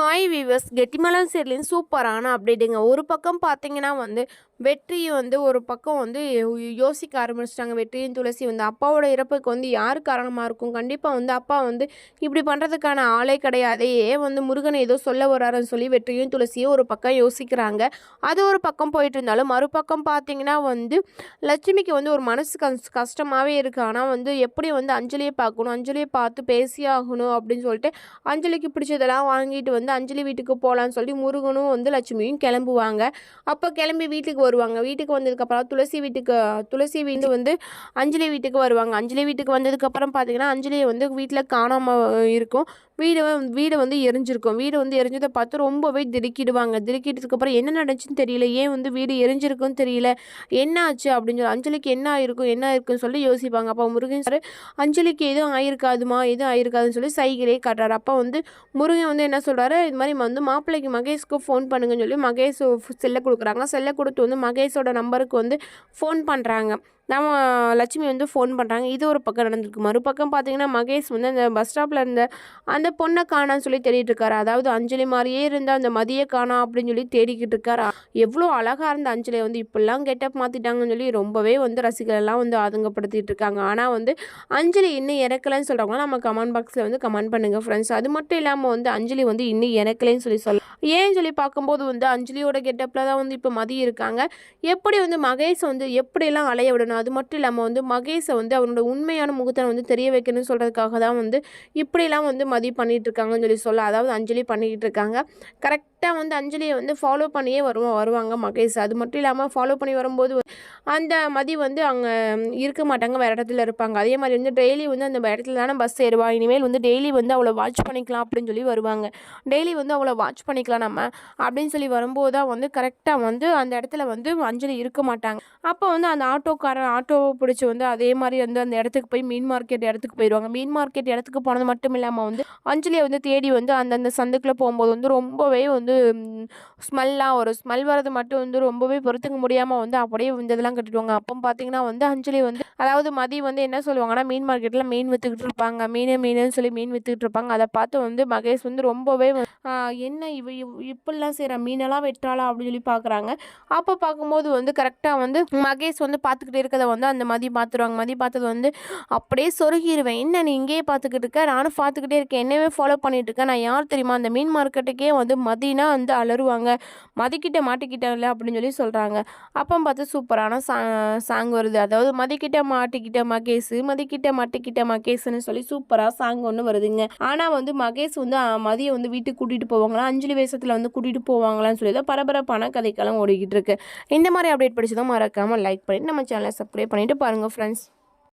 Hi viewers Gettimelam சீரியலின் சூப்பரான அப்டேட்டுங்க ஒரு பக்கம் பார்த்தீங்கன்னா வந்து வெற்றியை வந்து ஒரு பக்கம் வந்து யோசிக்க ஆரம்பிச்சிட்டாங்க. வெற்றியும் துளசி வந்து அப்பாவோட இறப்புக்கு வந்து யார் காரணமாக இருக்கும்? கண்டிப்பாக வந்து அப்பா வந்து இப்படி பண்ணுறதுக்கான ஆளே கிடையாதே. ஏன் வந்து முருகன் ஏதோ சொல்ல வராருன்னு சொல்லி வெற்றியும் துளசியும் ஒரு பக்கம் யோசிக்கிறாங்க. அது ஒரு பக்கம் போயிட்டு இருந்தாலும் மறுபக்கம் பார்த்தீங்கன்னா வந்து லட்சுமிக்கு வந்து ஒரு மனசு கஷ் கஷ்டமாகவே இருக்குது ஆனால் வந்து எப்படி வந்து அஞ்சலியை பார்க்கணும்? அஞ்சலியை பார்த்து பேசியே ஆகணும் அப்படின்னு சொல்லிட்டு அஞ்சலிக்கு பிடிச்சதெல்லாம் வாங்கிட்டு வந்து அஞ்சலி வீட்டுக்கு போகலான்னு சொல்லி முருகனும் வந்து லட்சுமியும் கிளம்புவாங்க. அப்போ கிளம்பி வீட்டுக்கு வருவாங்க. வீட்டுக்கு வந்ததுக்கப்புறம் துளசி வீட்டுக்கு துளசி வீடு வந்து அஞ்சலி வீட்டுக்கு வருவாங்க. அஞ்சலி வீட்டுக்கு வந்ததுக்கப்புறம் பார்த்தீங்கன்னா அஞ்சலியை வந்து வீட்டில் காணாமல் இருக்கும். வீடு வீடு வந்து எரிஞ்சிருக்கும். வீடு வந்து எரிஞ்சதை பார்த்து ரொம்பவே திடுக்கிடுவாங்க. திடுக்கிட்டதுக்கப்புறம் என்ன நடந்துச்சுன்னு தெரியல. ஏன் வந்து வீடு எரிஞ்சிருக்குன்னு தெரியல. என்ன ஆச்சு அப்படின்னு சொல்லி அஞ்சலிக்கு என்ன ஆயிருக்கும் என்ன ஆயிருக்குன்னு சொல்லி யோசிப்பாங்க. அப்போ முருகன் சார் அஞ்சலிக்கு எதுவும் ஆயிருக்காதுமா எதுவும் ஆயிருக்காதுன்னு சொல்லி சைக்கிளே காட்டுறாரு. அப்போ வந்து முருகன் வந்து என்ன சொல்கிறாரு இது மாதிரி வந்து மாப்பிள்ளைக்கு மகேஷ்க்கு ஃபோன் பண்ணுங்கன்னு சொல்லி மகேஷ் செல்லை கொடுக்குறாங்க. செல்லை கொடுத்து வந்து மகேஷோட நம்பருக்கு வந்து ஃபோன் பண்ணுறாங்க நம்ம லட்சுமி வந்து ஃபோன் பண்ணுறாங்க இது ஒரு பக்கம் நடந்திருக்கு. மறுபக்கம் பார்த்தீங்கன்னா மகேஷ் வந்து அந்த பஸ் ஸ்டாப்பில் இருந்த அந்த பொண்ணை காணான்னு சொல்லி தேடிட்டு இருக்காரு. அதாவது அஞ்சலி மாதிரியே இருந்த அந்த மதிய காணா அப்படின்னு சொல்லி தேடிக்கிட்டு இருக்காரு. எவ்வளோ அழகாக இருந்த அஞ்சலியை வந்து இப்படிலாம் கெட்டப் மாற்றிட்டாங்கன்னு சொல்லி ரொம்பவே வந்து ரசிகர்கள் எல்லாம் வந்து ஆதங்கப்படுத்திட்டு இருக்காங்க. ஆனால் வந்து அஞ்சலி இன்னும் இறக்கலைன்னு சொல்கிறவங்க நம்ம கமெண்ட் பாக்ஸில் வந்து கமெண்ட் பண்ணுங்கள் ஃப்ரெண்ட்ஸ் அது மட்டும் இல்லாமல் வந்து அஞ்சலி வந்து இன்னும் இறக்கலைன்னு சொல்லி சொல்ல ஏன் சொல்லி பார்க்கும்போது வந்து அஞ்சலியோட கெட்டப்பில் தான் வந்து இப்போ மதி இருக்காங்க. எப்படி வந்து மகேஷை வந்து எப்படிலாம் அலைய விடணும்? அது மட்டும் இல்லாமல் வந்து மகேஷை வந்து அவனோட உண்மையான முகத்தை வந்து தெரிய வைக்கணும்னு சொல்கிறதுக்காக தான் வந்து இப்படிலாம் வந்து மதி பண்ணிகிட்டு இருக்காங்கன்னு சொல்லி சொல்ல அதாவது அஞ்சலி பண்ணிக்கிட்டு இருக்காங்க. கரெக்ட் கரெக்டாக வந்து அஞ்சலியை வந்து ஃபாலோ பண்ணியே வருவோம் வருவாங்க மகேஷ். அது மட்டும் இல்லாமல் ஃபாலோ பண்ணி வரும்போது அந்த மதி வந்து அங்கே இருக்க மாட்டாங்க வேறு இடத்துல இருப்பாங்க. அதே மாதிரி வந்து டெய்லி வந்து அந்த இடத்துல தானே பஸ் ஏறுவா. இனிமேல் வந்து டெய்லி வந்து அவளை வாட்ச் பண்ணிக்கலாம் அப்படின்னு சொல்லி வருவாங்க. டெய்லி வந்து அவளை வாட்ச் பண்ணிக்கலாம் நம்ம அப்படின்னு சொல்லி வரும்போது தான் வந்து கரெக்டாக வந்து அந்த இடத்துல வந்து அஞ்சலி இருக்க மாட்டாங்க. அப்போ வந்து அந்த ஆட்டோக்காரன் ஆட்டோவை பிடிச்சி வந்து அதே மாதிரி வந்து அந்த இடத்துக்கு போய் மீன் மார்க்கெட் இடத்துக்கு போயிடுவாங்க. மீன் மார்க்கெட் இடத்துக்கு போனது மட்டும் இல்லாமல் வந்து அஞ்சலியை வந்து தேடி வந்து அந்தந்த சந்துக்குள்ளே போகும்போது வந்து ரொம்பவே வந்து ஸ்மெல்லாக வரும் ஸ்மெல் வரது மட்டும் வந்து ரொம்பவே பொறுத்துக்க முடியாமல் வந்து அப்படியே இந்த இதெல்லாம் கட்டிடுவாங்க. அப்போ பார்த்தீங்கன்னா வந்து அஞ்சலி வந்து அதாவது மதி வந்து என்ன சொல்லுவாங்கன்னா மீன் மார்க்கெட்டில் மீன் விற்றுக்கிட்டு இருப்பாங்க. மீன் மீனுன்னு சொல்லி மீன் விற்றுக்கிட்டு இருப்பாங்க. அதை பார்த்து வந்து மகேஷ் வந்து ரொம்பவே என்ன இவ இவ்- இப்படிலாம் செய்கிற மீனெல்லாம் வெட்டுறாளா? அப்படின்னு சொல்லி பார்க்குறாங்க அப்போ பார்க்கும்போது வந்து கரெக்டாக வந்து மகேஷ் வந்து பார்த்துக்கிட்டே இருக்கதை வந்து அந்த மதி பார்த்துருவாங்க மதி பார்த்தது வந்து அப்படியே சொருகிடுவேன் என்ன நீ இங்கேயே பார்த்துக்கிட்டு இருக்க? நானும் பார்த்துக்கிட்டே இருக்கேன். என்னவே ஃபாலோ பண்ணிட்டு இருக்கேன் நான் யார் தெரியுமா? அந்த மீன் மார்க்கெட்டுக்கே வந்து மதினா வந்து அலறுவாங்க. மதிக்கிட்ட மாட்டிக்கிட்டல அப்படின்னு சொல்லி சொல்கிறாங்க அப்போ பார்த்து சூப்பரான சா சாங் வருது. அதாவது மதிக்கிட்ட மாட்டிக்கிட்ட மகேஷ் மதிக்கிட்ட மாட்டிக்கிட்ட மகேஷ்னு சொல்லி சூப்பராக சாங் ஒன்று வருதுங்க. ஆனால் வந்து மகேஷ் வந்து மதியம் மதியை வந்து வீட்டுக்கு கூட்டிகிட்டு போவாங்களா? அஞ்சலி வேஷத்தில் வந்து கூட்டிகிட்டு போவாங்களான்னு சொல்லி தான் பரபரப்பான கதைக்கெல்லாம் ஓடிக்கிட்டு இருக்கு. இந்த மாதிரி அப்டேட் படிச்சதும் மறக்காமல் லைக் பண்ணிட்டு நம்ம சேனலை சப்ஸ்கிரைப் பண்ணிவிட்டு பாருங்கள் ஃப்ரெண்ட்ஸ்